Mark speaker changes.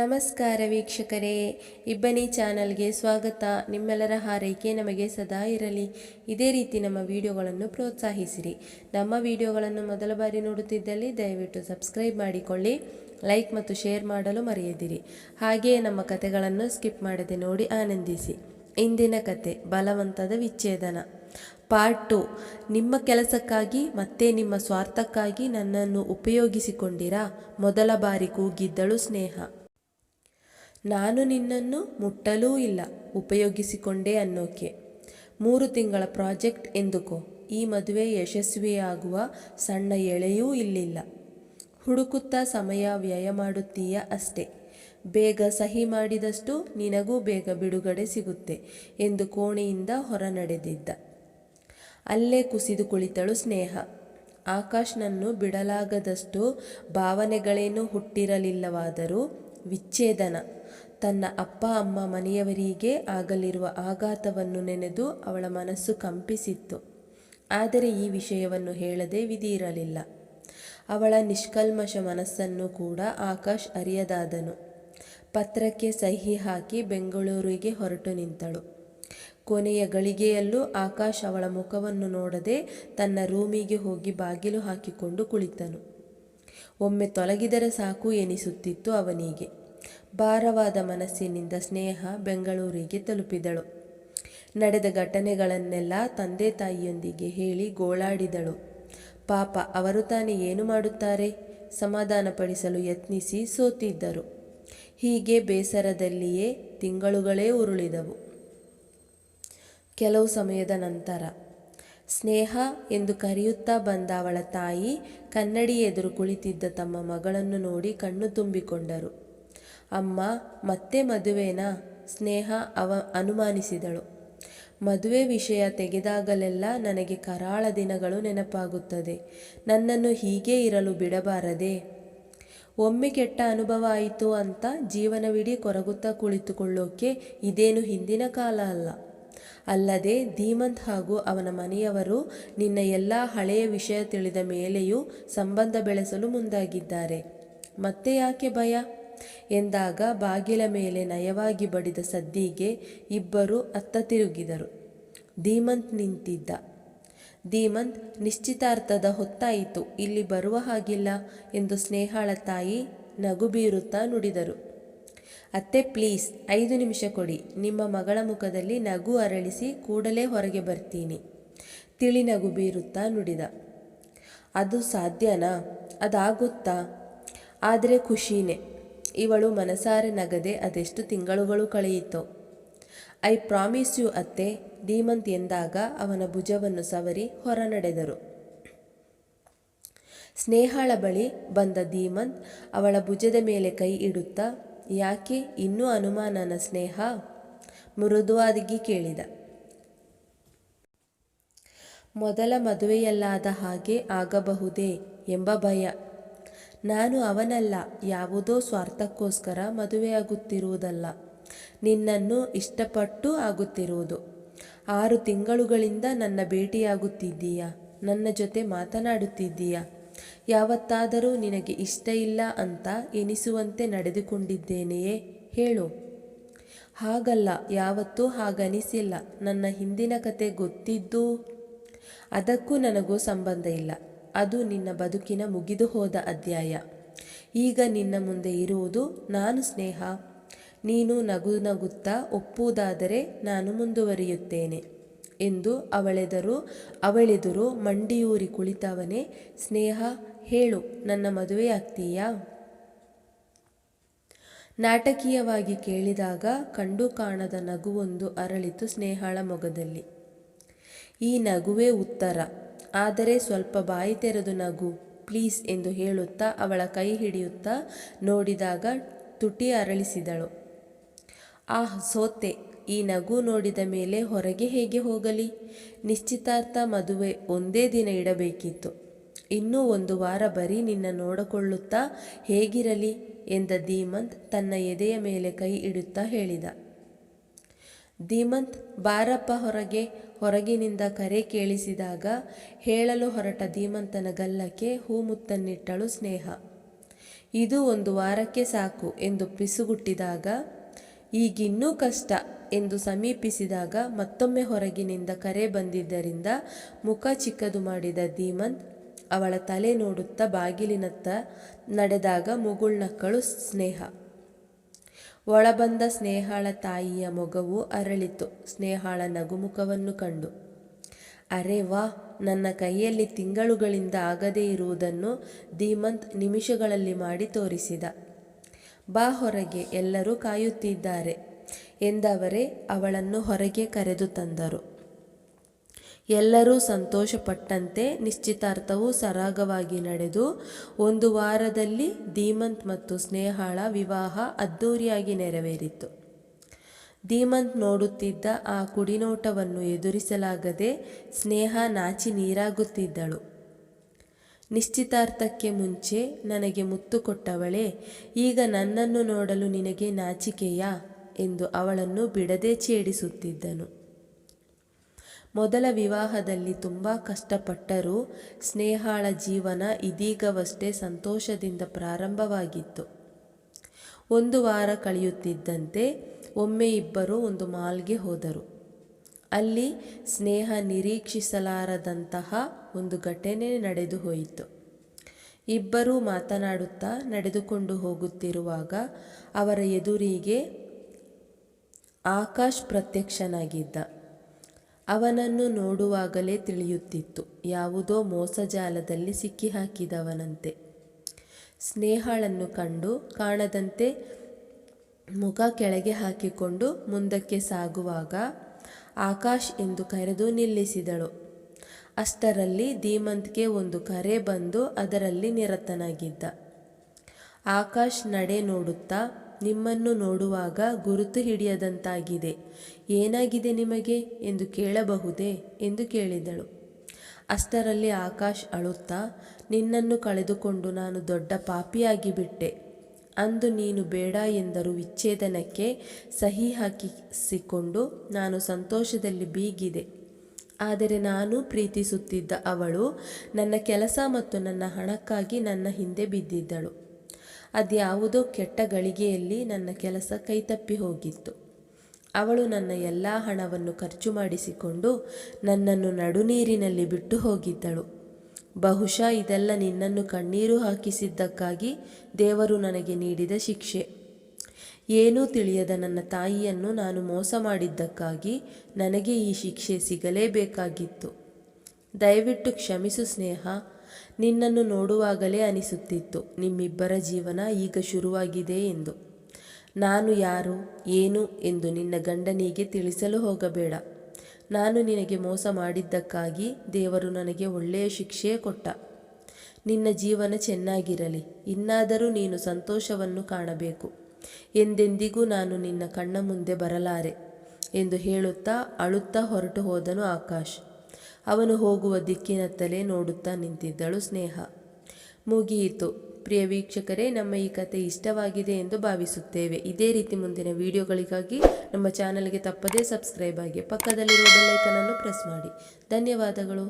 Speaker 1: ನಮಸ್ಕಾರ ವೀಕ್ಷಕರೇ, ಇಬ್ಬನಿ ಚಾನಲ್ಗೆ ಸ್ವಾಗತ. ನಿಮ್ಮೆಲ್ಲರ ಹಾರೈಕೆ ನಮಗೆ ಸದಾ ಇರಲಿ. ಇದೇ ರೀತಿ ನಮ್ಮ ವಿಡಿಯೋಗಳನ್ನು ಪ್ರೋತ್ಸಾಹಿಸಿರಿ. ನಮ್ಮ ವಿಡಿಯೋಗಳನ್ನು ಮೊದಲ ಬಾರಿ ನೋಡುತ್ತಿದ್ದಲ್ಲಿ ದಯವಿಟ್ಟು ಸಬ್ಸ್ಕ್ರೈಬ್ ಮಾಡಿಕೊಳ್ಳಿ, ಲೈಕ್ ಮತ್ತು ಶೇರ್ ಮಾಡಲು ಮರೆಯದಿರಿ. ಹಾಗೆಯೇ ನಮ್ಮ ಕಥೆಗಳನ್ನು ಸ್ಕಿಪ್ ಮಾಡದೆ ನೋಡಿ ಆನಂದಿಸಿ. ಇಂದಿನ ಕತೆ ಬಲವಂತದ ವಿಚ್ಛೇದನ. ಪಾರ್ಟ್ ಟು, ನಿಮ್ಮ ಕೆಲಸಕ್ಕಾಗಿ ಮತ್ತೆ ನಿಮ್ಮ ಸ್ವಾರ್ಥಕ್ಕಾಗಿ ನನ್ನನ್ನು ಉಪಯೋಗಿಸಿಕೊಂಡಿರಾ? ಮೊದಲ ಬಾರಿ ಕೂಗಿದ್ದಳು ಸ್ನೇಹ. ನಾನು ನಿನ್ನನ್ನು ಮುಟ್ಟಲೂ ಇಲ್ಲ, ಉಪಯೋಗಿಸಿಕೊಂಡೆ ಅನ್ನೋಕೆ. ಮೂರು ತಿಂಗಳ ಪ್ರಾಜೆಕ್ಟ್ ಎಂದುಕೋ, ಈ ಮದುವೆ ಯಶಸ್ವಿಯಾಗುವ ಸಣ್ಣ ಎಳೆಯೂ ಇಲ್ಲಿಲ್ಲ. ಹುಡುಕುತ್ತಾ ಸಮಯ ವ್ಯಯ ಮಾಡುತ್ತೀಯ ಅಷ್ಟೇ. ಬೇಗ ಸಹಿ ಮಾಡಿದಷ್ಟು ನಿನಗೂ ಬೇಗ ಬಿಡುಗಡೆ ಸಿಗುತ್ತೆ ಎಂದು ಕೋಣೆಯಿಂದ ಹೊರ ನಡೆದಿದ್ದ ಅಲ್ಲೇ ಕುಸಿದು ಕುಳಿತಳು ಸ್ನೇಹ. ಆಕಾಶ್ನನ್ನು ಬಿಡಲಾಗದಷ್ಟು ಭಾವನೆಗಳೇನೂ ಹುಟ್ಟಿರಲಿಲ್ಲವಾದರೂ ವಿಚ್ಛೇದನ. ತನ್ನ ಅಪ್ಪ, ಅಮ್ಮ ಮನೆಯವರಿಗೆ ಆಗಲಿರುವ ಆಘಾತವನ್ನು ನೆನೆದು ಅವಳ ಮನಸ್ಸು ಕಂಪಿಸಿತ್ತು. ಆದರೆ ಈ ವಿಷಯವನ್ನು ಹೇಳದೆ ವಿಧಿ ಇರಲಿಲ್ಲ ಅವಳ ನಿಷ್ಕಲ್ಮಶ ಮನಸ್ಸನ್ನು ಕೂಡ ಆಕಾಶ್ ಅರಿಯದಾದನು. ಪತ್ರಕ್ಕೆ ಸಹಿ ಹಾಕಿ ಬೆಂಗಳೂರಿಗೆ ಹೊರಟು ನಿಂತಳು. ಕೊನೆಯ ಗಳಿಗೆಯಲ್ಲೂ ಆಕಾಶ್ ಅವಳ ಮುಖವನ್ನು ನೋಡದೆ ತನ್ನ ರೂಮಿಗೆ ಹೋಗಿ ಬಾಗಿಲು ಹಾಕಿಕೊಂಡು ಕುಳಿತನು. ಒಮ್ಮೆ ತೊಲಗಿದರೆ ಸಾಕು ಎನಿಸುತ್ತಿತ್ತು ಅವನಿಗೆ. ಭಾರವಾದ ಮನಸ್ಸಿನಿಂದ ಸ್ನೇಹ ಬೆಂಗಳೂರಿಗೆ ತಲುಪಿದಳು. ನಡೆದ ಘಟನೆಗಳನ್ನೆಲ್ಲ ತಂದೆ ತಾಯಿಯೊಂದಿಗೆ ಹೇಳಿ ಗೋಳಾಡಿದಳು. ಪಾಪ, ಅವರು ತಾನೇ ಏನು ಮಾಡುತ್ತಾರೆ? ಸಮಾಧಾನಪಡಿಸಲು ಯತ್ನಿಸಿ ಸೋತಿದ್ದರು. ಹೀಗೆ ಬೇಸರದಲ್ಲಿಯೇ ತಿಂಗಳುಗಳೇ ಉರುಳಿದವು. ಕೆಲವು ಸಮಯದ ನಂತರ ಸ್ನೇಹ ಎಂದು ಕರೆಯುತ್ತಾ ಬಂದ ಅವಳ ತಾಯಿ ಕನ್ನಡಿ ಎದುರು ಕುಳಿತಿದ್ದ ತಮ್ಮ ಮಗಳನ್ನು ನೋಡಿ ಕಣ್ಣು ತುಂಬಿಕೊಂಡರು. ಅಮ್ಮ, ಮತ್ತೆ ಮದುವೆನಾ? ಸ್ನೇಹ ಅವ ಅನುಮಾನಿಸಿದಳು. ಮದುವೆ ವಿಷಯ ತೆಗೆದಾಗಲೆಲ್ಲ ನನಗೆ ಕರಾಳ ದಿನಗಳು ನೆನಪಾಗುತ್ತದೆ. ನನ್ನನ್ನು ಹೀಗೇ ಇರಲು ಬಿಡಬಾರದೆ? ಒಮ್ಮೆ ಕೆಟ್ಟ ಅನುಭವ ಆಯಿತು ಅಂತ ಜೀವನವಿಡೀ ಕೊರಗುತ್ತಾ ಕುಳಿತುಕೊಳ್ಳೋಕೆ ಇದೇನು ಹಿಂದಿನ ಕಾಲ ಅಲ್ಲ. ಅಲ್ಲದೆ ಧೀಮಂತ್ ಹಾಗೂ ಅವನ ಮನೆಯವರು ನಿನ್ನ ಎಲ್ಲ ಹಳೆಯ ವಿಷಯ ತಿಳಿದ ಮೇಲೆಯೂ ಸಂಬಂಧ ಬೆಳೆಸಲು ಮುಂದಾಗಿದ್ದಾರೆ. ಮತ್ತೆ ಯಾಕೆ ಭಯ? ಎಂದಾಗ ಬಾಗಿಲ ಮೇಲೆ ನಯವಾಗಿ ಬಡಿದ ಸದ್ದಿಗೆ ಇಬ್ಬರು ಅತ್ತ ತಿರುಗಿದರು. ಧೀಮಂತ್ ನಿಂತಿದ್ದ. ಧೀಮಂತ್, ನಿಶ್ಚಿತಾರ್ಥದ ಹೊತ್ತಾಯಿತು, ಇಲ್ಲಿ ಬರುವ ಹಾಗಿಲ್ಲ ಎಂದು ಸ್ನೇಹಾಳ ತಾಯಿ ನಗು ಬೀರುತ್ತಾ ನುಡಿದರು. ಅತ್ತೆ ಪ್ಲೀಸ್, ಐದು ನಿಮಿಷ ಕೊಡಿ. ನಿಮ್ಮ ಮಗಳ ಮುಖದಲ್ಲಿ ನಗು ಅರಳಿಸಿ ಕೂಡಲೇ ಹೊರಗೆ ಬರ್ತೀನಿ. ತಿಳಿ ನಗು ಬೀರುತ್ತಾ ನುಡಿದ. ಅದು ಸಾಧ್ಯನಾ? ಅದಾಗುತ್ತಾ? ಆದರೆ ಖುಷಿನೇ. ಇವಳು ಮನಸಾರೆ ನಗದೆ ಅದೆಷ್ಟು ತಿಂಗಳುಗಳು ಕಳೆಯಿತೋ. ಐ ಪ್ರಾಮಿಸ್ ಯು ಅತ್ತೆ, ಧೀಮಂತ್ ಎಂದಾಗ ಅವನ ಭುಜವನ್ನು ಸವರಿ ಹೊರ ನಡೆದರು ಸ್ನೇಹಾಳ ಬಳಿ ಬಂದ ಧೀಮಂತ್ ಅವಳ ಭುಜದ ಮೇಲೆ ಕೈ ಇಡುತ್ತಾ ಯಾಕೆ ಇನ್ನೂ ಅನುಮಾನನ ಸ್ನೇಹ? ಮೃದುವಾಗಿ ಕೇಳಿದ. ಮೊದಲ ಮದುವೆಯಲ್ಲಾದ ಹಾಗೆ ಆಗಬಹುದೇ ಎಂಬ ಭಯ. ನಾನು ಅವನಲ್ಲ, ಯಾವುದೋ ಸ್ವಾರ್ಥಕ್ಕೋಸ್ಕರ ಮದುವೆಯಾಗುತ್ತಿರುವುದಲ್ಲ. ನಿನ್ನನ್ನು ಇಷ್ಟಪಟ್ಟು ಆಗುತ್ತಿರುವುದು. ಆರು ತಿಂಗಳುಗಳಿಂದ ನನ್ನ ಭೇಟಿಯಾಗುತ್ತಿದ್ದೀಯಾ? ನನ್ನ ಜೊತೆ ಮಾತನಾಡುತ್ತಿದ್ದೀಯಾ? ಯಾವತ್ತಾದರೂ ನಿನಗೆ ಇಷ್ಟ ಇಲ್ಲ ಅಂತ ಎನಿಸುವಂತೆ ನಡೆದುಕೊಂಡಿದ್ದೇನೆಯೇ ಹೇಳು. ಹಾಗಲ್ಲ, ಯಾವತ್ತೂ ಹಾಗನಿಸಿಲ್ಲ. ನನ್ನ ಹಿಂದಿನ ಕತೆ ಗೊತ್ತಿದ್ದು ಅದಕ್ಕೂ ನನಗೂ ಸಂಬಂಧ ಇಲ್ಲ. ಅದು ನಿನ್ನ ಬದುಕಿನ ಮುಗಿದು ಹೋದ ಅಧ್ಯಾಯ. ಈಗ ನಿನ್ನ ಮುಂದೆ ಇರುವುದು ನಾನು ಸ್ನೇಹ. ನೀನು ನಗು ನಗುತ್ತಾ ಒಪ್ಪುವುದಾದರೆ ನಾನು ಮುಂದುವರಿಯುತ್ತೇನೆ ಎಂದು ಅವಳೆದರು, ಅವಳೆದುರು ಮಂಡಿಯೂರಿ ಕುಳಿತವನೇ, ಸ್ನೇಹ ಹೇಳು, ನನ್ನ ಮದುವೆಯಾಗ್ತೀಯಾ ನಾಟಕೀಯವಾಗಿ ಕೇಳಿದಾಗ ಕಂಡು ಕಾಣದ ನಗುವೊಂದು ಅರಳಿತು ಸ್ನೇಹಾಳ ಮೊಗದಲ್ಲಿ. ಈ ನಗುವೇ ಉತ್ತರ. ಆದರೆ ಸ್ವಲ್ಪ ಬಾಯಿ ತೆರೆದು ನಗು, ಪ್ಲೀಸ್ ಎಂದು ಹೇಳುತ್ತಾ ಅವಳ ಕೈ ಹಿಡಿಯುತ್ತಾ ನೋಡಿದಾಗ ತುಟಿ ಅರಳಿಸಿದಳು. ಆಹ್, ಸೋತೆ, ಈ ನಗು ನೋಡಿದ ಮೇಲೆ ಹೊರಗೆ ಹೇಗೆ ಹೋಗಲಿ? ನಿಶ್ಚಿತಾರ್ಥ ಮದುವೆ ಒಂದೇ ದಿನ ಇಡಬೇಕಿತ್ತು. ಇನ್ನೂ ಒಂದು ವಾರ ಬರೀ ನಿನ್ನ ನೋಡಿಕೊಳ್ಳುತ್ತಾ ಹೇಗಿರಲಿ ಎಂದ ಧೀಮಂತ್ ತನ್ನ ಎದೆಯ ಮೇಲೆ ಕೈ ಇಡುತ್ತಾ ಹೇಳಿದ. ಧೀಮಂತ್, ಬಾರಪ್ಪ ಹೊರಗೆ, ಹೊರಗಿನಿಂದ ಕರೆ ಕೇಳಿಸಿದಾಗ ಹೇಳಲು ಹೊರಟ ಧೀಮಂತನ ಗಲ್ಲಕ್ಕೆ ಹೂಮುತ್ತನ್ನಿಟ್ಟಳು ಸ್ನೇಹ. ಇದು ಒಂದು ವಾರಕ್ಕೆ ಸಾಕು ಎಂದು ಪಿಸುಗುಟ್ಟಿದಾಗ, ಈಗಿನ್ನೂ ಕಷ್ಟ ಎಂದು ಸಮೀಪಿಸಿದಾಗ ಮತ್ತೊಮ್ಮೆ ಹೊರಗಿನಿಂದ ಕರೆ ಬಂದಿದ್ದರಿಂದ ಮುಖ ಚಿಕ್ಕದು ಮಾಡಿದ ಧೀಮಂತ್ ಅವಳ ತಲೆ ನೋಡುತ್ತಾ ಬಾಗಿಲಿನತ್ತ ನಡೆದಾಗ ಮುಗುಳ್ನಕ್ಕಳು ಸ್ನೇಹ. ಒಳಬಂದ ಸ್ನೇಹಾಳ ತಾಯಿಯ ಮೊಗವು ಅರಳಿತು. ಸ್ನೇಹಾಳ ನಗುಮುಖವನ್ನು ಕಂಡು. ಅರೆ ವಾ, ನನ್ನ ಕೈಯಲ್ಲಿ ತಿಂಗಳುಗಳಿಂದ ಆಗದೇ ಇರುವುದನ್ನು ಧೀಮಂತ್ ನಿಮಿಷಗಳಲ್ಲಿ ಮಾಡಿ ತೋರಿಸಿದ. ಬಾ ಹೊರಗೆ, ಎಲ್ಲರೂ ಕಾಯುತ್ತಿದ್ದಾರೆ ಎಂದವರೇ ಅವಳನ್ನು ಹೊರಗೆ ಕರೆದು ತಂದರು. ಎಲ್ಲರೂ ಸಂತೋಷಪಟ್ಟಂತೆ ನಿಶ್ಚಿತಾರ್ಥವು ಸರಾಗವಾಗಿ ನಡೆದು ಒಂದು ವಾರದಲ್ಲಿ ಧೀಮಂತ್ ಮತ್ತು ಸ್ನೇಹಾಳ ವಿವಾಹ ಅದ್ಧೂರಿಯಾಗಿ ನೆರವೇರಿತು. ಧೀಮಂತ್ ನೋಡುತ್ತಿದ್ದ ಆ ಕುಡಿನೋಟವನ್ನು ಎದುರಿಸಲಾಗದೆ ಸ್ನೇಹ ನಾಚಿ ನೀರಾಗುತ್ತಿದ್ದಳು. ನಿಶ್ಚಿತಾರ್ಥಕ್ಕೆ ಮುಂಚೆ ನನಗೆ ಮುತ್ತು ಕೊಟ್ಟವಳೇ, ಈಗ ನನ್ನನ್ನು ನೋಡಲು ನಿನಗೆ ನಾಚಿಕೆಯಾ? ಎಂದು ಅವಳನ್ನು ಬಿಡದೆ ಛೇಡಿಸುತ್ತಿದ್ದನು. ಮೊದಲ ವಿವಾಹದಲ್ಲಿ ತುಂಬ ಕಷ್ಟಪಟ್ಟರೂ ಸ್ನೇಹಾಳ ಜೀವನ ಇದೀಗವಷ್ಟೇ ಸಂತೋಷದಿಂದ ಪ್ರಾರಂಭವಾಗಿತ್ತು. ಒಂದು ವಾರ ಕಳೆಯುತ್ತಿದ್ದಂತೆ ಒಮ್ಮೆ ಇಬ್ಬರು ಒಂದು ಮಾಲ್ಗೆ ಹೋದರು. ಅಲ್ಲಿ ಸ್ನೇಹ ನಿರೀಕ್ಷಿಸಲಾರದಂತಹ ಒಂದು ಘಟನೆ ನಡೆದು ಹೋಯಿತು. ಇಬ್ಬರೂ ಮಾತನಾಡುತ್ತಾ ನಡೆದುಕೊಂಡು ಹೋಗುತ್ತಿರುವಾಗ ಅವರ ಎದುರಿಗೆ ಆಕಾಶ್ ಪ್ರತ್ಯಕ್ಷನಾಗಿದ್ದ. ಅವನನ್ನು ನೋಡುವಾಗಲೇ ತಿಳಿಯುತ್ತಿತ್ತು. ಯಾವುದೋ ಮೋಸಜಾಲದಲ್ಲಿ ಸಿಕ್ಕಿಹಾಕಿದವನಂತೆ. ಸ್ನೇಹಳನ್ನು ಕಂಡು ಕಾಣದಂತೆ ಮುಖ ಕೆಳಗೆ ಹಾಕಿಕೊಂಡು ಮುಂದಕ್ಕೆ ಸಾಗುವಾಗ ಆಕಾಶ್ ಎಂದು ಕರೆದು ನಿಲ್ಲಿಸಿದಳು. ಅಷ್ಟರಲ್ಲಿ ಧೀಮಂತ್ಗೆ ಒಂದು ಕರೆ ಬಂದು ಅದರಲ್ಲಿ ನಿರತನಾಗಿದ್ದ. ಆಕಾಶ್ ನಡೆ ನೋಡುತ್ತಾ ನಿಮ್ಮನ್ನು ನೋಡುವಾಗ ಗುರುತು ಹಿಡಿಯದಂತಾಗಿದೆ. ಏನಾಗಿದೆ ನಿಮಗೆ? ಎಂದು ಕೇಳಬಹುದೇ? ಎಂದು ಕೇಳಿದಳು. ಅಷ್ಟರಲ್ಲಿ ಆಕಾಶ್ ಅಳುತ್ತಾ, ನಿನ್ನನ್ನು ಕಳೆದುಕೊಂಡು ನಾನು ದೊಡ್ಡ ಪಾಪಿಯಾಗಿ ಬಿಟ್ಟೆ ಅಂದು ನೀನು ಬೇಡ ಎಂದರು ವಿಚ್ಛೇದನಕ್ಕೆ ಸಹಿ ಹಾಕಿಸಿಕೊಂಡು ನಾನು ಸಂತೋಷದಲ್ಲಿ ಬೀಗಿದೆ. ಆದರೆ ನಾನು ಪ್ರೀತಿಸುತ್ತಿದ್ದ ಅವಳು ನನ್ನ ಕೆಲಸ ಮತ್ತು ನನ್ನ ಹಣಕ್ಕಾಗಿ ನನ್ನ ಹಿಂದೆ ಬಿದ್ದಿದ್ದಳು. ಅದ್ಯಾವುದೋ ಕೆಟ್ಟ ಗಳಿಗೆಯಲ್ಲಿ ನನ್ನ ಕೆಲಸ ಕೈತಪ್ಪಿ ಹೋಗಿತ್ತು. ಅವಳು ನನ್ನ ಎಲ್ಲ ಹಣವನ್ನು ಖರ್ಚು ಮಾಡಿಸಿಕೊಂಡು ನನ್ನನ್ನು ನಡುನೀರಿನಲ್ಲಿ ಬಿಟ್ಟು ಹೋಗಿದ್ದಳು. ಬಹುಶಃ ಇದೆಲ್ಲ ನಿನ್ನನ್ನು ಕಣ್ಣೀರು ಹಾಕಿಸಿದ್ದಕ್ಕಾಗಿ ದೇವರು ನನಗೆ ನೀಡಿದ ಶಿಕ್ಷೆ. ಏನೂ ತಿಳಿಯದ ನನ್ನ ತಾಯಿಯನ್ನು ನಾನು ಮೋಸ ಮಾಡಿದ್ದಕ್ಕಾಗಿ ನನಗೆ ಈ ಶಿಕ್ಷೆ ಸಿಗಲೇಬೇಕಾಗಿತ್ತು. ದಯವಿಟ್ಟು ಕ್ಷಮಿಸು ಸ್ನೇಹ ನಿನ್ನನ್ನು ನೋಡುವಾಗಲೇ ಅನಿಸುತ್ತಿತ್ತು. ನಿಮ್ಮಿಬ್ಬರ ಜೀವನ ಈಗ ಶುರುವಾಗಿದೆ ಎಂದು. ನಾನು ಯಾರು, ಏನು ಎಂದು ನಿನ್ನ ಗಂಡನಿಗೆ ತಿಳಿಸಲು ಹೋಗಬೇಡ. ನಾನು ನಿನಗೆ ಮೋಸ ಮಾಡಿದ್ದಕ್ಕಾಗಿ ದೇವರು ನನಗೆ ಒಳ್ಳೆಯ ಶಿಕ್ಷೆ ಕೊಟ್ಟ. ನಿನ್ನ ಜೀವನ ಚೆನ್ನಾಗಿರಲಿ, ಇನ್ನಾದರೂ ನೀನು ಸಂತೋಷವನ್ನು ಕಾಣಬೇಕು. ಎಂದೆಂದಿಗೂ ನಾನು ನಿನ್ನ ಕಣ್ಣ ಮುಂದೆ ಬರಲಾರೆ ಎಂದು ಹೇಳುತ್ತಾ ಅಳುತ್ತಾ ಹೊರಟು ಹೋದನು ಆಕಾಶ್. ಅವನು ಹೋಗುವ ದಿಕ್ಕಿನತ್ತಲೇ ನೋಡುತ್ತಾ ನಿಂತಿದ್ದಳು ಸ್ನೇಹ. ಮುಗಿಯಿತು. ಪ್ರಿಯ ವೀಕ್ಷಕರೇ, ನಮ್ಮ ಈ ಕತೆ ಇಷ್ಟವಾಗಿದೆ ಎಂದು ಭಾವಿಸುತ್ತೇವೆ. ಇದೇ ರೀತಿ ಮುಂದಿನ ವಿಡಿಯೋಗಳಿಗಾಗಿ ನಮ್ಮ ಚಾನಲ್ಗೆ ತಪ್ಪದೇ ಸಬ್ಸ್ಕ್ರೈಬ್ ಆಗಿ ಪಕ್ಕದಲ್ಲಿರುವ ಬೆಲ್ಲೈಕನನ್ನು ಪ್ರೆಸ್ ಮಾಡಿ. ಧನ್ಯವಾದಗಳು.